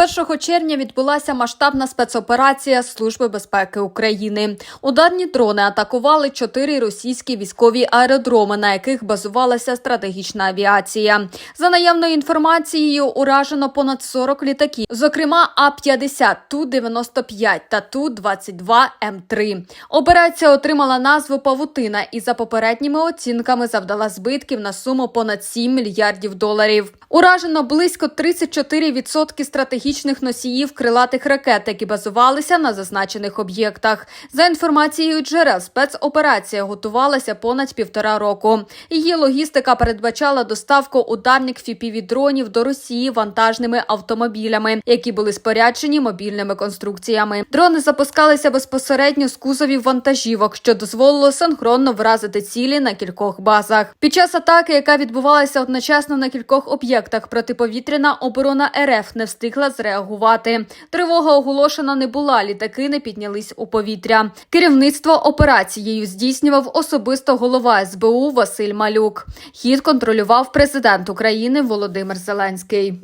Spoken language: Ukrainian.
1 червня відбулася масштабна спецоперація Служби безпеки України. Ударні дрони атакували чотири російські військові аеродроми, на яких базувалася стратегічна авіація. За наявною інформацією, уражено понад 40 літаків, зокрема А-50, Ту-95 та Ту-22М3. Операція отримала назву Павутина і за попередніми оцінками завдала збитків на суму понад 7 мільярдів доларів. Уражено близько 34% стратегічних носіїв крилатих ракет, які базувалися на зазначених об'єктах. За інформацією джерел, спецоперація готувалася понад півтора року. Її логістика передбачала доставку ударних фіпіві-дронів до Росії вантажними автомобілями, які були споряджені мобільними конструкціями. Дрони запускалися безпосередньо з кузовів вантажівок, що дозволило синхронно вразити цілі на кількох базах. Під час атаки, яка відбувалася одночасно на кількох об'єктах, протиповітряна оборона РФ не встигла Реагувати. Тривога оголошена не була. Літаки не піднялись у повітря. Керівництво операцією здійснював особисто голова СБУ Василь Малюк. Хід контролював президент України Володимир Зеленський.